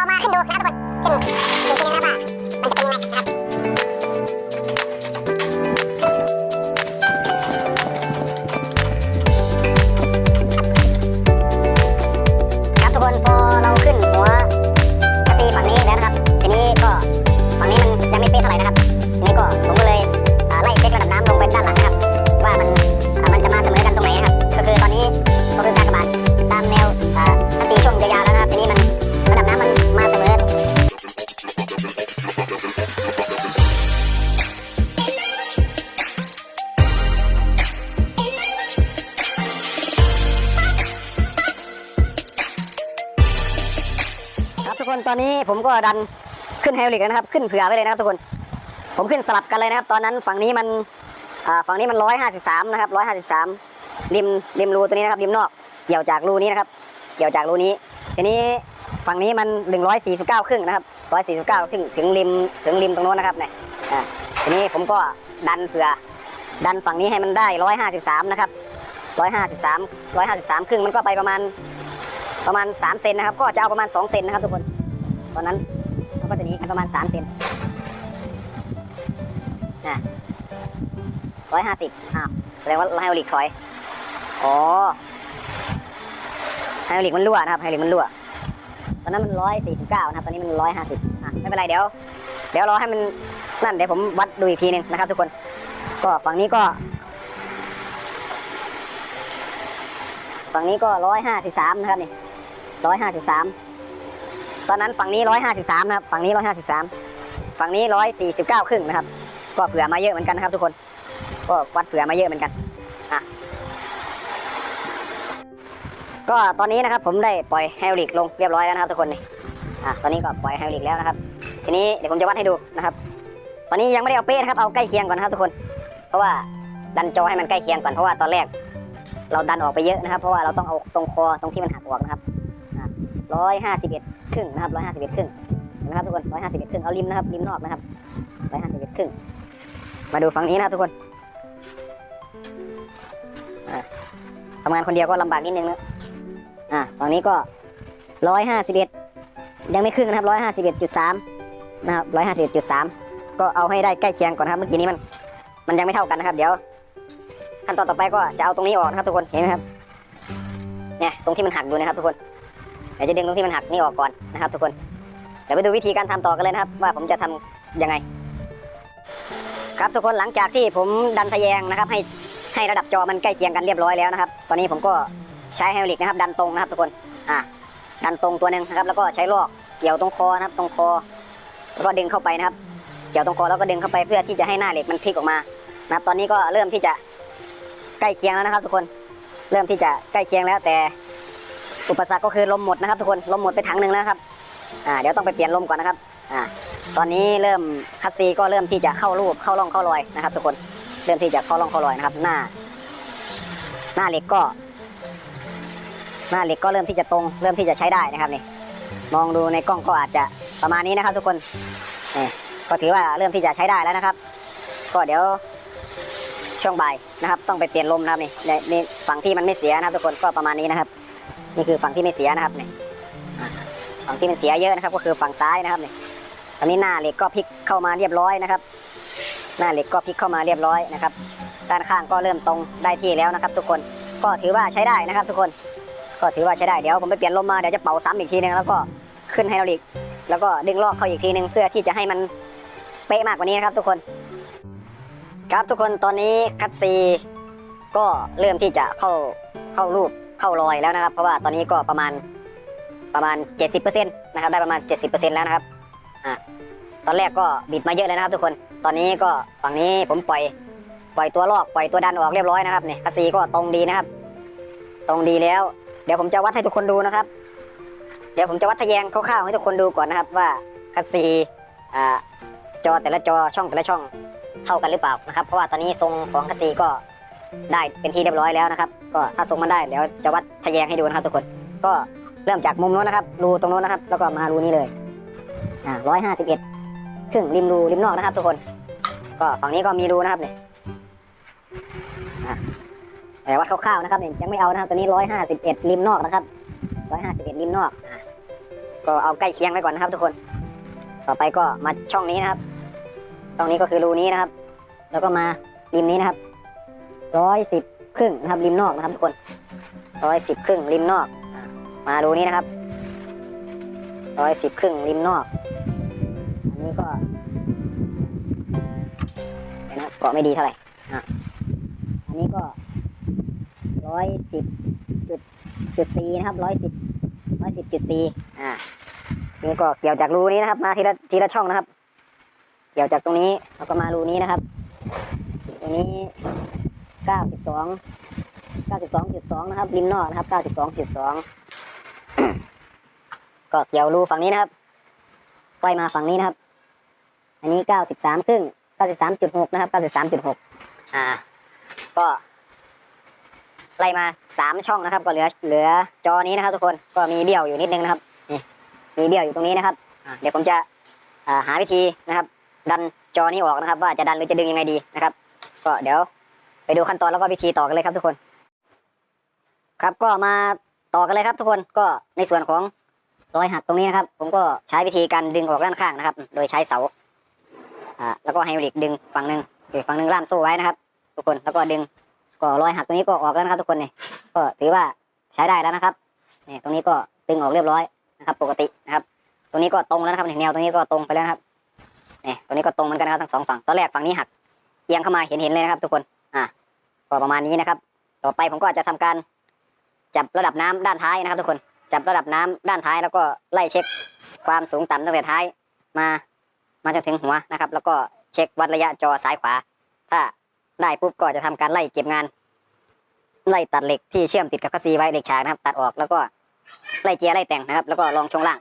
เรามาขึ้นดูนะครับทุกคนขึ้นอีกทีนึงนะครับว่ามันจะ ตอนนี้ผมก็ดันขึ้นไฮดรอลิกนะครับ ขึ้นเผื่อไว้เลยนะครับทุกคน ผมขึ้นสลับกันเลยนะครับ ตอนนั้นฝั่งนี้มันฝั่งนี้มันร้อยห้าสิบสามนะครับร้อยห้าสิบสามริมริมรูตัวนี้นะครับริมนอกเกี่ยวจากรูนี้นะครับ เกี่ยวจากรูนี้ ทีนี้ฝั่งนี้มันหนึ่งร้อยสี่สิบเก้าครึ่งนะครับร้อยสี่สิบเก้าครึ่งถึงริมถึงริมตรงโน้นนะครับเนี่ยทีนี้ผมก็ดันเผื่อ ดันฝั่งนี้ให้มันได้ร้อยห้าสิบสามนะครับร้อยห้าสิบสามร้อยห้าสิบสามครึ่งมันก็ไปประมาณประมาณ3เซนนะครับ ก็จะเอาประมาณ2เซนนะครับทุกคน ตอนนั้นมันก็จะหนีกันประมาณ3เซนนะร้อยห้าสิบอ้าวแสดงว่าไฮโอลิกถอย อ๋อ ไฮโอลิกมันรั่วนะครับ ไฮโอลิกมันรั่ว ตอนนั้นมันร้อยสี่สิบเก้านะครับ ตอนนี้มันร้อยห้าสิบอะไม่เป็นไรเดี๋ยว เดี๋ยวรอให้มันนั่นเดี๋ยวผมวัดดูอีกทีหนึ่งนะครับ ทุกคน ก็ฝั่งนี้ก็ฝั่งนี้ก็ร้อยห้าสิบสามนะครับนี่ร้อยห้าสิบสาม ตอนนั้นฝั่งนี้ร้อยห้าสิบสามนะครับฝั่งนี้ร้อยห้าสิบสามฝั่งนี้ร้อยสี่สิบเก้าครึ่งนะครับ ก็เผื่อมาเยอะเหมือนกันนะครับทุกคน ก็วัดเผื่อมาเยอะเหมือนกันอะก็ตอนนี้นะครับผมได้ปล่อยไฮดริกลงเรียบร้อยแล้วนะครับทุกคนนี่อะตอนนี้ก็ปล่อยไฮดริกแล้วนะครับ ทีนี้เดี๋ยวผมจะวัดให้ดูนะครับ ตอนนี้ยังไม่ได้เอาเป๊ะนะครับเอาใกล้เคียงก่อนนะครับทุกคน เพราะว่าดันจอให้มันใกล้เคียงก่อนเพราะว่าตอนแรก เราดันออกไปเยอะนะครับ เพราะว่าเราต้องเอาตรงคอตรงที่มันหักออกนะครับ ร้อยห้าสิบเอ็ดครึ่งนะครับร้อยห้าสิบเอ็ดครึ่งเห็นไหมครับทุกคนร้อยห้าสิบเอ็ดครึ่งเอาริมนะครับริมนอกนะครับร้อยห้าสิบเอ็ดครึ่งมาดูฝั่งนี้นะครับทุกคนทำงานคนเดียวก็ลำบากนิดนึงนะอะฝั่งนี้ก็ร้อยห้าสิบเอ็ดยังไม่ครึ่งนะครับร้อยห้าสิบเอ็ดจุดสามนะครับร้อยห้าสิบเอ็ดจุดสามก็เอาให้ได้ใกล้เคียงก่อนนะครับ เมื่อกี้นี้มัน มันยังไม่เท่ากันนะครับ เดี๋ยวขั้นตอนต่อไปก็จะเอาตรงนี้ออกนะครับทุกคนเห็นไหมครับเนี่ยตรงที่มันหักดูนะครับทุกคน ดี๋ยวจะดึงตรงที่มันหักนี่ออกก่อนนะครับทุกคน เดี๋ยวไปดูวิธีการทำต่อกันเลยนะครับ ว่าผมจะทำยังไง ครับทุกคนหลังจากที่ผมดันทะแยงนะครับ ให้ให้ระดับจอมันใกล้เคียงกันเรียบร้อยแล้วนะครับ ตอนนี้ผมก็ใช้ไฮดรอลิกนะครับ ดันตรงนะครับทุกคน อ่าดันตรงตัวหนึ่งนะครับ แล้วก็ใช้ลอกเกี่ยวตรงคอนะครับ ตรงคอ แล้วก็ดึงเข้าไปนะครับ เกี่ยวตรงคอแล้วก็ดึงเข้าไปเพื่อที่จะให้หน้าเหล็กมันพลิกออกมานะครับ ตอนนี้ก็เริ่มที่จะใกล้เคียงแล้วนะครับ ทุกคน เริ่มที่จะใกล้เคียงแล้วแต่ อุปสรรคก็คือลมหมดนะครับทุกคนลมหมดไปถังหนึ่งแล้วครับอ่าเดี๋ยวต้องไปเปลี่ยนลมก่อนนะครับอ่าตอนนี้เริ่มคัดซีก็เริ่มที่จะเข้ารูปเข้าร่องเข้ารอยนะครับ ทุกคนเริ่มที่จะเข้าร่องเข้ารอยนะครับ หน้า หน้าเหล็กก็ หน้าเหล็กก็เริ่มที่จะตรง เริ่มที่จะใช้ได้นะครับนี่มองดูในกล้องก็อาจจะประมาณนี้นะครับ ทุกคนนี่ก็ถือว่าเริ่มที่จะใช้ได้แล้วนะครับ ก็เดี๋ยวช่วงบ่ายนะครับ ต้องไปเปลี่ยนลมนะครับนี่ในฝั่งที่มันไม่เสียนะครับ ทุกคนก็ประมาณนี้นะครับ นี่คือฝั่งที่ไม่เสียนะครับเนี่ยฝั่งที่มันเสียเยอะนะครับ ก็คือฝั่งซ้ายนะครับเนี่ยตอนนี้หน้าเหล็กก็พลิกเข้ามาเรียบร้อยนะครับ หน้าเหล็กก็พลิกเข้ามาเรียบร้อยนะครับ ด้านข้างก็เริ่มตรงได้ที่แล้วนะครับ ทุกคน ก็ถือว่าใช้ได้นะครับ ทุกคน ก็ถือว่าใช้ได้ เดี๋ยวผมไปเปลี่ยนลมมา เดี๋ยวจะเป่าซ้ำอีกทีนึงแล้วก็ขึ้นไฮดรอลิก แล้วก็ดึงลอกเข้าอีกทีนึงเพื่อที่จะให้มันเป๊ะมากกว่านี้นะครับ ทุกคน ครับทุกคน ตอนนี้คัตซีก็เริ่มที่จะเข้าเข้ารูป เข้ารอยแล้วนะครับ เพราะว่าตอนนี้ก็ประมาณประมาณ 70%นะครับได้ประมาณ 70%แล้วนะครับอ่าตอนแรกก็บิดมาเยอะเลยนะครับ ทุกคนตอนนี้ก็ฝั่งนี้ผมปล่อยปล่อยตัวลอกปล่อยตัวดันออกเรียบร้อยนะครับเนี่ยคัสซีก็ตรงดีนะครับ ตรงดีแล้ว เดี๋ยวผมจะวัดให้ทุกคนดูนะครับ เดี๋ยวผมจะวัดทะแยงคร่าวๆให้ทุกคนดูก่อนนะครับ ว่าคัสซีอ่าจอแต่ละจอช่องแต่ละช่องเท่ากันหรือเปล่านะครับ เพราะว่าตอนนี้ทรงของคัสซีก็ ได้เป็นที่เรียบร้อยแล้วนะครับ ก็ถ้าส่งมันได้เดี๋ยวจะวัดทะแยงให้ดูนะครับทุกคน ก็เริ่มจากมุมโน้นนะครับ รูตรงโน้นนะครับ แล้วก็มารูนี้เลยอ่าร้อยห้าสิบเอ็ดครึ่งริมรูริมนอกนะครับ ทุกคน ก็ฝั่งนี้ก็มีรูนะครับเนี่ยแต่วัดคร่าวๆนะครับเนี่ยยังไม่เอานะครับตัวนี้ร้อยห้าสิบเอ็ดริมนอกนะครับร้อยห้าสิบเอ็ดริมนอกก็เอาใกล้เคียงไว้ก่อนนะครับ ทุกคน ต่อไปก็มาช่องนี้นะครับช่องนี้ก็คือรูนี้นะครับ แล้วก็มาริมนี้นะครับ ร้อยสิบครึ่งนะครับริมนอกนะครับทุกคนร้อยสิบครึ่งริมนอก มารูนี้นะครับร้อยสิบครึ่งริมนอก อันนี้ก็เนะครับเกาะไม่ดีเท่าไหร่อะอันนี้ก็ร้อยสิบจุดจุดสี่นะครับร้อยสิบร้อยสิบจุดสี่อ่านี่ก็เกี่ยวจากรูนี้นะครับ มาทีละทีละช่องนะครับ เกี่ยวจากตรงนี้แล้วก็มารูนี้นะครับตรงนี้ เก้าสิบสองเก้าสิบสองจุดสองนะครับริมนอกนะครับเก้าสิบสองจุดสองก็เกี่ยวรูฝั่งนี้นะครับไยมาฝั่งนี้นะครับ อันนี้เก้าสิบสามครึ่งเก้าสิบสามจุดหกนะครับเก้าสิบสามจุดหกอ่า ก็ไล่มาสามช่องนะครับ ก็เหลือเหลือจอนี้นะครับ ทุกคนก็มีเบี้ยวอยู่นิดนึงนะครับนี่มีเบี้ยวอยู่ตรงนี้นะครับเดี๋ยวผมจะาหาวิธีนะครับ ดันจอนี้ออกนะครับ ว่าจะดันหรือจะดึงยังไงดีนะครับ ก็เดี๋ยว ไปดูขั้นตอนแล้วก็วิธีต่อกันเลยครับทุกคน ครับก็มาต่อกันเลยครับ ทุกคนก็ในส่วนของรอยหักตรงนี้นะครับ ผมก็ใช้วิธีการดึงออกด้านข้างนะครับ โดยใช้เสาอ่าแล้วก็ไฮดริกดึงฝั่งหนึ่งอีกฝั่งหนึ่งล่ามโซ่ไว้นะครับ ทุกคนแล้วก็ดึงก็รอยหักตรงนี้ก็ออกแล้วนะครับ ทุกคนนี่ก็ถือว่าใช้ได้แล้วนะครับนี่ตรงนี้ก็ดึงออกเรียบร้อยนะครับ ปกตินะครับ ตรงนี้ก็ตรงแล้วนะครับแนวตรงนี้ก็ตรงไปแล้วนะครับนี่ตรงนี้ก็ตรงเหมือนกันนะครับทั้งสองฝั่งตอนแรกฝั่งนี้หักเอียงเข้ามาเห็นเห็นเลยนะครับ ทุกคนอ่า ก็ประมาณนี้นะครับ ต่อไปผมก็จะทำการ จับระดับน้ำด้านท้ายนะครับ ทุกคนจับระดับน้ำด้านท้ายแล้วก็ไล่เช็คความสูงต่ำตั้งแต่ท้ายมามาจนถึงหัวนะครับ แล้วก็เช็ควัดระยะจอซ้ายขวา ถ้าได้ปุ๊บก็จะทำการไล่เก็บงาน ไล่ตัดเหล็กที่เชื่อมติดกับคัสซีไว้เหล็กฉากนะครับ ตัดออกแล้วก็ไล่เจียไล่แต่งนะครับ แล้วก็ลองช่วงล่าง